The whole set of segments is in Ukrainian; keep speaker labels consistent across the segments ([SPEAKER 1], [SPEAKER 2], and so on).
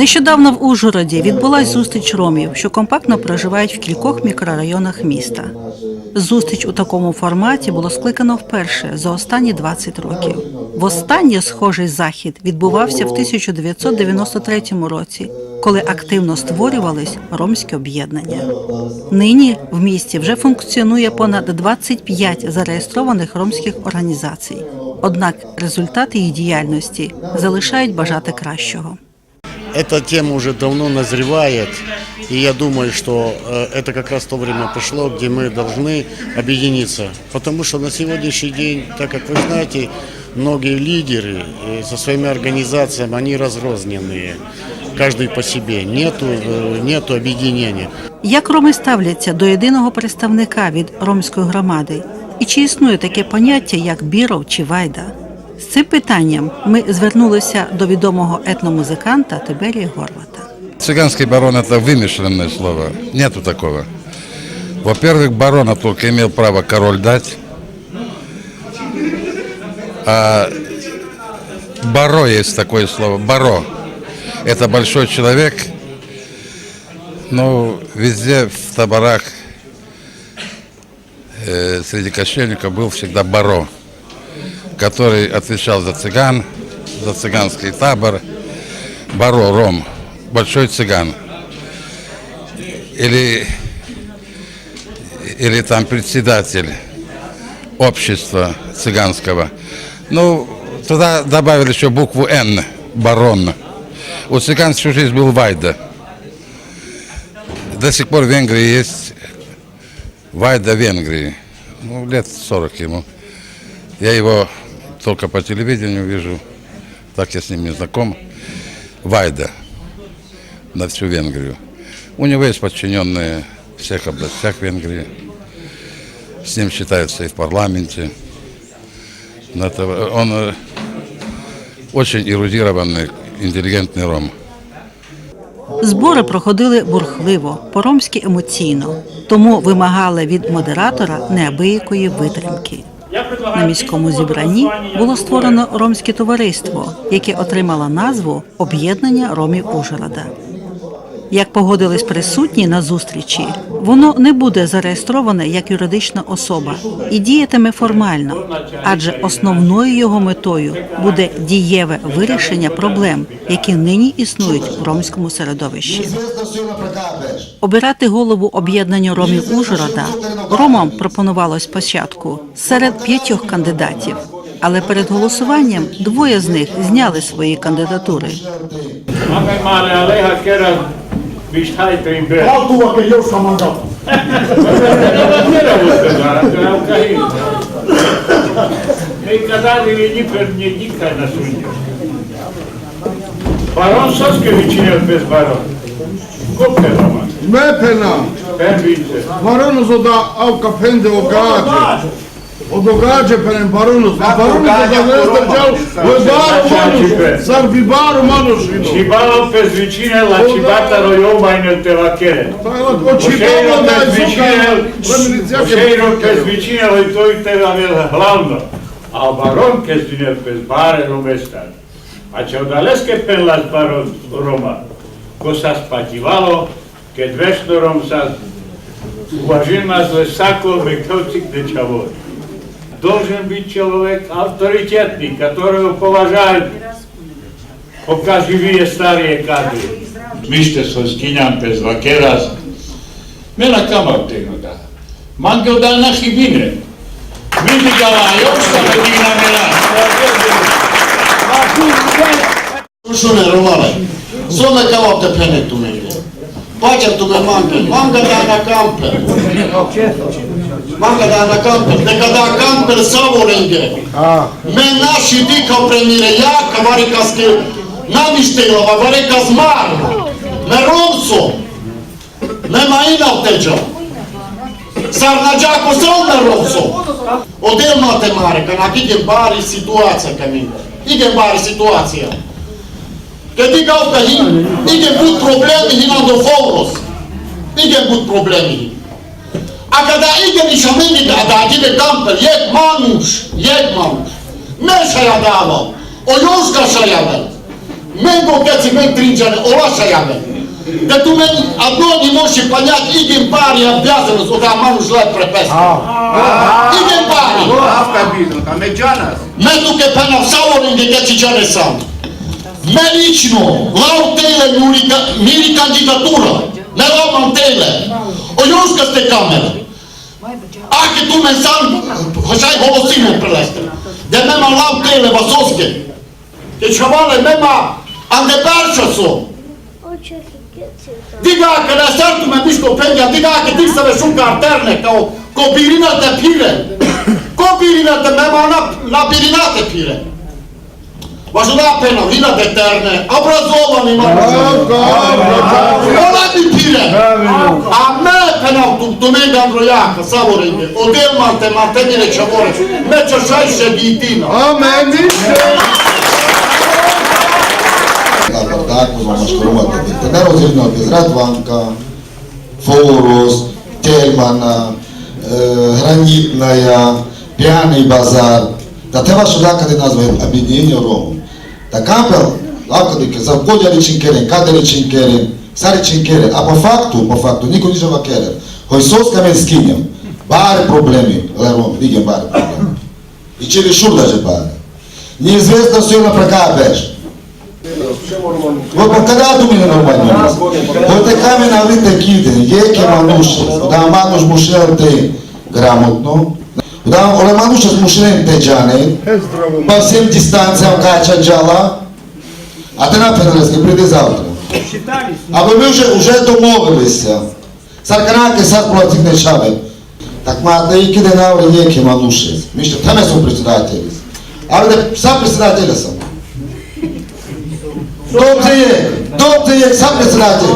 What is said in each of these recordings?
[SPEAKER 1] Нещодавно в Ужгороді відбулась зустріч ромів, що компактно проживають в кількох мікрорайонах міста. Зустріч у такому форматі було скликано вперше за останні 20 років. Востаннє схожий захід відбувався в 1993 році, коли активно створювались ромські об'єднання. Нині в місті вже функціонує понад 25 зареєстрованих ромських організацій. Однак результати їх діяльності залишають бажати кращого.
[SPEAKER 2] Эта тема уже давно назревает, и я думаю, что э, это как раз то время пришло, где мы должны объединиться. Потому что на сегодняшний день, так как вы знаете, многие лидеры э, со своими организациями, они разрозненные, каждый по себе, нету, э, нету объединения.
[SPEAKER 1] Як роми ставляться до єдиного представника від ромської громади? І чи існує таке поняття, як біров чи вайда? З цим питанням ми звернулися до відомого етномузиканта Тиберія Горвата.
[SPEAKER 3] Цыганский барон это вымышленное слово. Нету такого. Во-первых, барона только имел право король дать. А баро есть такое слово. Баро. Это большой человек. Ну, везде в таборах э, среди кочевников был всегда баро, Который отвечал за цыган, за цыганский табор. Баро, Ром, большой цыган. Или, или там председатель общества цыганского. Ну, туда добавили еще букву Н, барон. У цыган всю жизнь был Вайда. До сих пор в Венгрии есть Вайда Венгрии. Ну, лет 40 ему. Я его только по телевидению вижу, так я с ним не знаком. Вайда на всю Венгрию. У него есть подчиненные в всех областях Венгрии. С ним считаются и в парламенте. Но это, он э, очень эрудированный, интеллигентный ром.
[SPEAKER 1] Збори проходили бурхливо, по-ромськи емоційно, тому вимагали від модератора неабиякої витримки. На міському зібранні було створено ромське товариство, яке отримало назву Об'єднання ромів Ужгорода. Як погодились присутні на зустрічі, воно не буде зареєстроване як юридична особа і діятиме формально, адже основною його метою буде дієве вирішення проблем, які нині існують в ромському середовищі. Обирати голову об'єднання ромів Ужгорода ромам пропонувалось спочатку серед п'ятьох кандидатів, але перед голосуванням двоє з них зняли свої кандидатури.
[SPEAKER 4] vi stai prendendo. Alto che
[SPEAKER 5] io sto mangiando.
[SPEAKER 4] Non era questo, era un carino. Ne kadar ilgi perniği kaynasınıyor. Baron baron. Kop pena.
[SPEAKER 5] Me
[SPEAKER 4] pena. Ben
[SPEAKER 5] bilse. Baron uzoda avka pende o gaati. Odogradze perem parunus, a da, parunus odogradze treceau vădarul Manuș, sarbibarul Manuș vino.
[SPEAKER 4] Cibalul pe zvicine la da. cibata roiu mai
[SPEAKER 5] înalte la chere. O
[SPEAKER 4] cibalul
[SPEAKER 5] da zvicine,
[SPEAKER 4] ușeirul pe zvicine lui tui te la vela hlavno. A baron pe zvine pe zbare rumestan. A ce odaleske pe la zbaron Roma, ko sa spativalo, ke dvešno rom sa Uvažim nas le sako vekovcik de čavori. Должен быть человек авторитетный, которого поважают, пока живые старые кадры. Миште со скиням без вакерас. Мена камав тегнота. Манго да на хибине. Мити гала, йошта на дигна мена.
[SPEAKER 6] Šune romale, some kao te pene tu mene. Pađam tu me manga, manga da Magada canto, kada canto samo renge. Me naši dika premire, jaka varikaske namištenova, varika zmar, me romso, nema ina vteđa. Sarnađako sam na romso. Odel mate mare, kanak idem bari situacija kamin. Idem bari situacija. Kedi gavka hin, idem bud problemi hin adofouros. Idem bud problemi hin. A ka da i gjeni shëmimit, a da gjeni kam për jetë manush, jetë manush. Me shëja dava, o jo s'ka shëja vet. Me go keci me trinqene, o la shëja vet. Dhe tu me adno një moshi panjak, i gjim pari jam pjazënës, o ka manush lëtë për pesë. Ah. I gjim pari. O, haf ka bitën, ka me gjanës. Me duke pena vsavorin dhe keci gjene samë. Me liqno, lau tele miri kandidatura, ne lau mantele, o jo s'ka ste kamere. Ту мен сам, хошај голосиме прелесте. Де мема Лау Тейле Васоске. Ке чавале мема Анде Бершасо. Дига ке на сарту ме мишко пенја, дига ке ти се шука артерне, као ко бирината пире. Ко бирината мема на, на бирината пире. Важно Vazulapeno, vila beterne, obrazovanima. Morati pire. A me penaltu, do mega Androjaka, savorite. Ne će more. Me će šajše bitina.
[SPEAKER 5] Amen.
[SPEAKER 7] Na partaku, Radvanka, Foros, Kelmana, e, Hranjitnaja, Pijani bazar. Da treba su dakle nazvati objedinjenje Romu. Te vaš odakade nazva объединение Рому. Da kampel, lakadike, za Kodjaričin keren, Kaderičin keren, Saričin keren, a po faktu, po faktu, niko nižava keren. Hoj soska men skinjam, bare problemi, lerom, digem bare problemi. I čili šur daže bare. Неизвестно все на прокапеш. Вот когда думали нормально? Вот така ми навите киде, еке мануше, да мануш мушел те грамотно, да оле мануша смушелен те джане, по всем дистанциям кача джала, а те напенелески приди завтра. Або ми вже, вже домовилися. Сарканаке сад платик не шабе. Так ма да и киде навре еке мануше. Ми ще теме су председатели. Але да сам председателя съм. Добре е, добре е, сам председатель.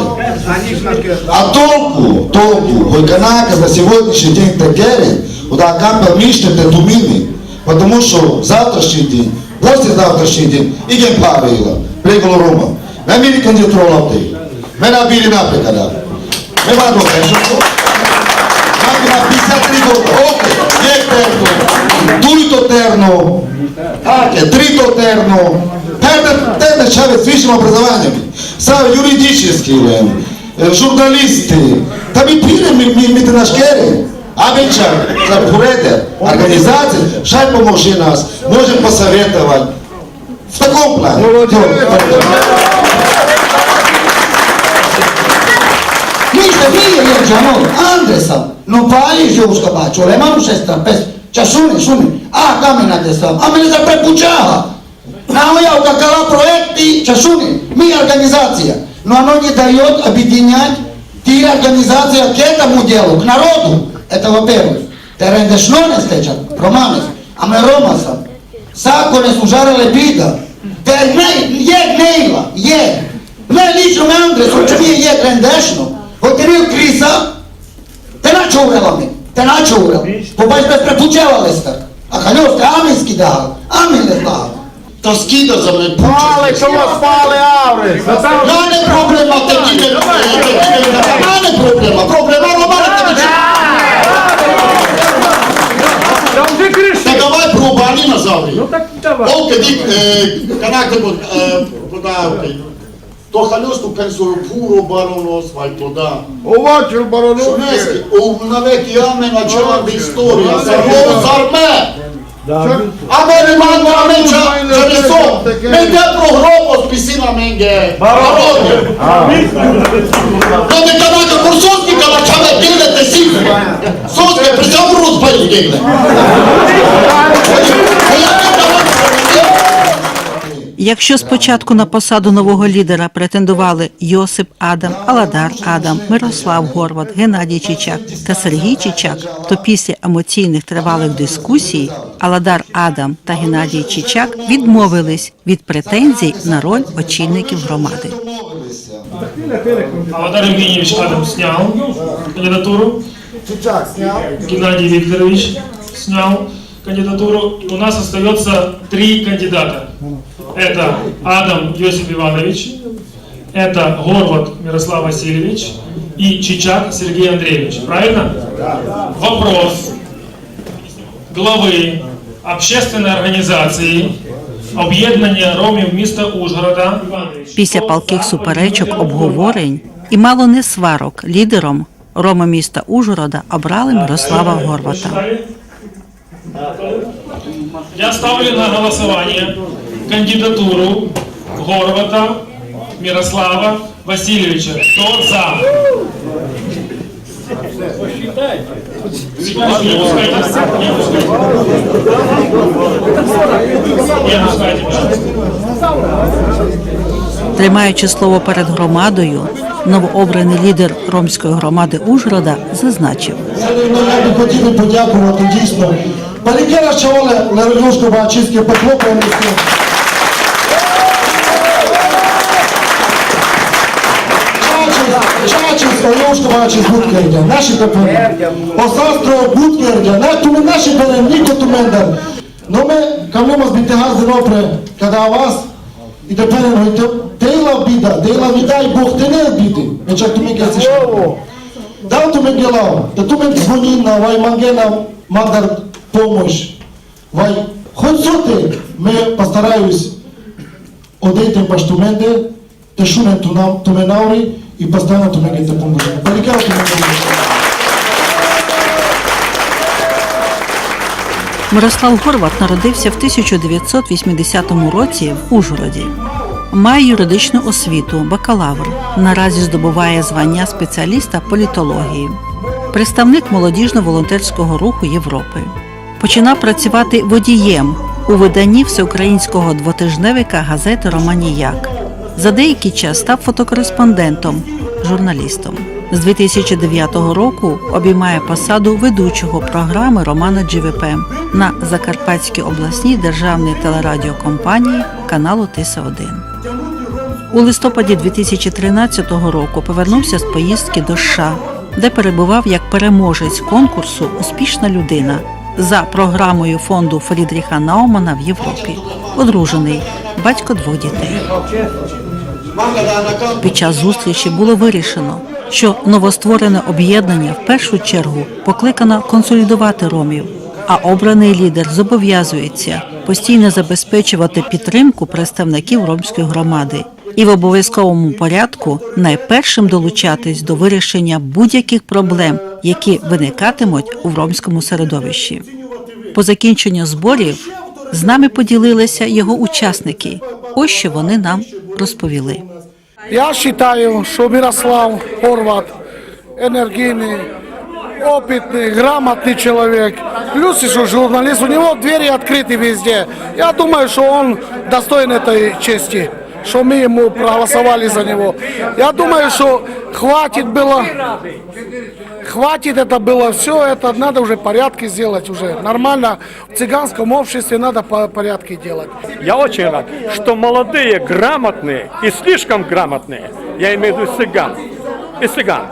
[SPEAKER 7] А толку, толку, Хойканака на сегодняшний день тегерен, куда кампа миште те тумини, потому что завтрашний день, завтрашний день, идем правила, преголо Рома. Ме мили кандидатура лапте, ме набили напрекада. Ме вадо кешото, Ме на 53 года, окей, е терно, дуито терно, аке, трито терно, Те те държави с висшим образованием, са юридически, журналисти, да ми пире ми, ми, ми нашкери. Абеча, за поредер, организация, шай поможи нас, можем посоветовать. В таком плане.
[SPEAKER 8] Niște fie el geamul, Andresa, nu pali și ușcă baciu, le mam și stampes, ce sune, sune, a camina de sam, a mene se prepuceava. Нам я какала проекти, ce sune, mi организация Но оно не дает объединять те организации к этому делу, к народу. Это во-первых. Терендешноне стечат, романес, а мы ромаса. Саконе служарele бида. Те не, е нейла, е. Не лично ме Андрес, че ми е рендешно. Hotelil kriza, te nače urela mi, te nače urela. Pobać bez prepućevali ste. A kaljo ste aminski dali, amin ne znali.
[SPEAKER 6] Та скида за мен пуче.
[SPEAKER 5] Pale, što vas pale, avre.
[SPEAKER 6] Ja ne problema te kide, ja ne problema, problema Романе те biće. Та давай пробани на заври.
[SPEAKER 4] Ну так давай.
[SPEAKER 6] Олке дик, канакте под, подавки. То халюсту пенсую пуро бароно свай пода.
[SPEAKER 5] Ovakil
[SPEAKER 6] Шунески,
[SPEAKER 5] baronovski.
[SPEAKER 6] у навеки яме начала да историја, за рово зарме. А мене. Ман раменча, чарисо, менге прогромо списина менге, бароне. Доде канака курсоски када чаве гилете си. Соске присамру спају гиле.
[SPEAKER 1] Якщо спочатку на посаду нового лідера претендували Йосип Адам, Аладар Адам, Мирослав Горват, Геннадій Чичак та Сергій Чичак, то після емоційних тривалих дискусій Аладар Адам та Геннадій Чичак відмовились від претензій на роль очільників громади.
[SPEAKER 9] Аладар Евгеньевич Адам снял кандидатуру. Геннадий Викторович снял кандидатуру. У нас остается три кандидата. Это Адам Йосип Иванович, это Горват Мирослав Васильевич и Чичак Сергей Андреевич. Правильно? Вопрос главы общественной организации об'єднання ромів міста Ужгорода.
[SPEAKER 1] Після палких суперечок, обговорень і мало не сварок лідером Рома міста Ужгорода обрали Мирослава Горвата.
[SPEAKER 9] Я ставлю на голосування кандидатуру Горвата Мирослава Васильевича. Хто за? Секундочку, не пускайте. Не пускайте. Не пускайте.
[SPEAKER 1] Тримаючи слово перед громадою, новообраний лідер ромської громади Ужгорода зазначив.
[SPEAKER 10] Я би хотів подякувати дійсно. Палікера Шаволе Леролюшко Бачівське похлопаємо всім. Mi naši pene, niko tu mendar. No me, kam nema zbite hazde nopre, kada vas i tepene, no i te, dejla bida, dejla vida i Bog te ne bidi. Me čak tu mi kad se što. Da tu me gledao, da tu me zvonina, vaj mangena, mandar pomoć. Vaj, хоть соте, ме постараюсь одейте баштуменде, те шумен ту нам, ту ме наури и постоянно ту ме гете поможе. Паликеро ту.
[SPEAKER 1] Мирослав Горват народився в 1980 році в Ужгороді. Має юридичну освіту, бакалавр. Наразі здобуває звання спеціаліста політології. Представник молодіжно-волонтерського руху Європи. Починав працювати водієм у виданні всеукраїнського двотижневика газети Романіяк. За деякий час став фотокореспондентом, журналістом. З 2009 року обіймає посаду ведучого програми Романа ДЖВП на Закарпатській обласній державній телерадіокомпанії каналу Тиса 1 у листопаді 2013 року повернувся з поїздки до США, де перебував як переможець конкурсу Успішна людина за програмою фонду Фрідріха Наумана в Європі. Одружений, батько двох дітей. Під час зустрічі було вирішено, що новостворене об'єднання в першу чергу покликано консолідувати ромів, а обраний лідер зобов'язується постійно забезпечувати підтримку представників ромської громади і в обов'язковому порядку найпершим долучатись до вирішення будь-яких проблем, які виникатимуть у ромському середовищі. По закінченню зборів з нами поділилися його учасники. Ось що вони нам розповіли.
[SPEAKER 11] Я вважаю, що Мирослав Хорват энергийный, опытный, грамотный человек. Плюс еще журналист, у него двери открыты везде. Я думаю, что он достоин этой чести, Что мы ему проголосовали за него. Я думаю, что хватит было, хватит это было все, это надо уже порядки сделать уже. Нормально в цыганском обществе надо по- порядки делать.
[SPEAKER 12] Я очень рад, что молодые, грамотные и слишком грамотные, я имею в виду цыган, и цыган,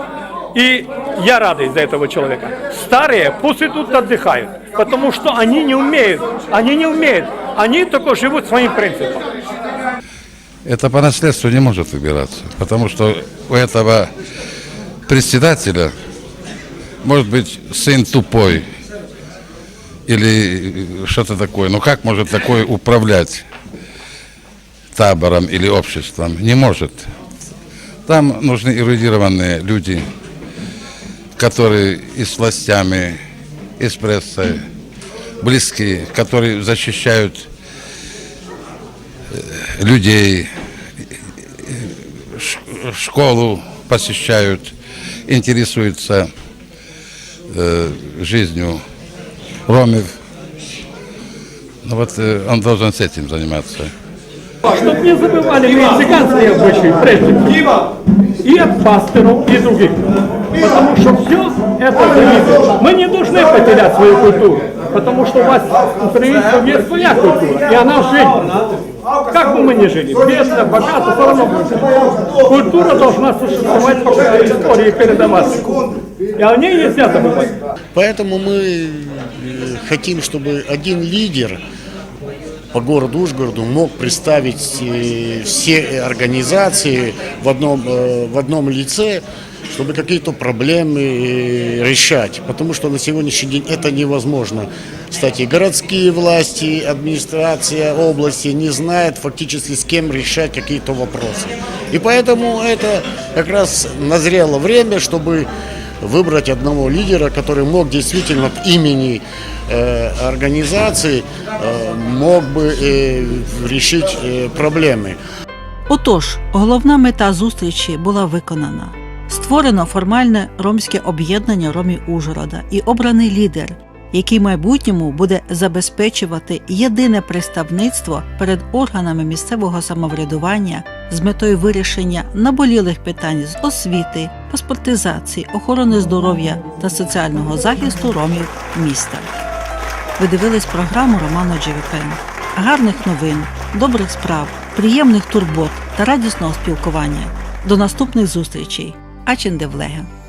[SPEAKER 12] и я рад из-за этого человека. Старые пусть идут отдыхают, потому что они не умеют, они не умеют, они только живут своим принципом.
[SPEAKER 3] Это по наследству не может выбираться, потому что у этого председателя может быть сын тупой или что-то такое. Но как может такой управлять табором или обществом? Не может. Там нужны эрудированные люди, которые и с властями, и с прессой близкие, которые защищают людей, ш- школу посещают, интересуются э, жизнью ромов. Ну вот э, он должен с этим заниматься.
[SPEAKER 12] Чтоб не забывали цыганские обычаи, прежде. И от пасторов, и других. Потому что все это зависит. Мы не должны потерять свою культуру. Потому что у вас, украинцев, есть своя культура. И она жизнь. Как бы мы ни жили, бедно, богато, все равно будем жить. Культура должна существовать по истории передаваться. И о ней нельзя забывать.
[SPEAKER 6] Поэтому мы э, хотим, чтобы один лидер по городу Ужгороду мог представить э, все организации в одном, э, в одном лице чтобы какие-то проблемы э, решать, потому что на сегодняшний день это невозможно. Кстати, городские власти, администрация области не знают фактически с кем решать какие-то вопросы. И поэтому это как раз назрело время, чтобы выбрать одного лидера, который мог действительно от имени э, организации э, мог бы э, решить э, проблемы.
[SPEAKER 1] Отож, головна мета зустрічі була виконана. Створено формальне ромське об'єднання ромів Ужгорода і обраний лідер, який майбутньому буде забезпечувати єдине представництво перед органами місцевого самоврядування з метою вирішення наболілих питань з освіти, паспортизації, охорони здоров'я та соціального захисту ромів міста. Ви дивились програму Роману GVPN. Гарних новин, добрих справ, приємних турбот та радісного спілкування. До наступних зустрічей. Ачендевлеге.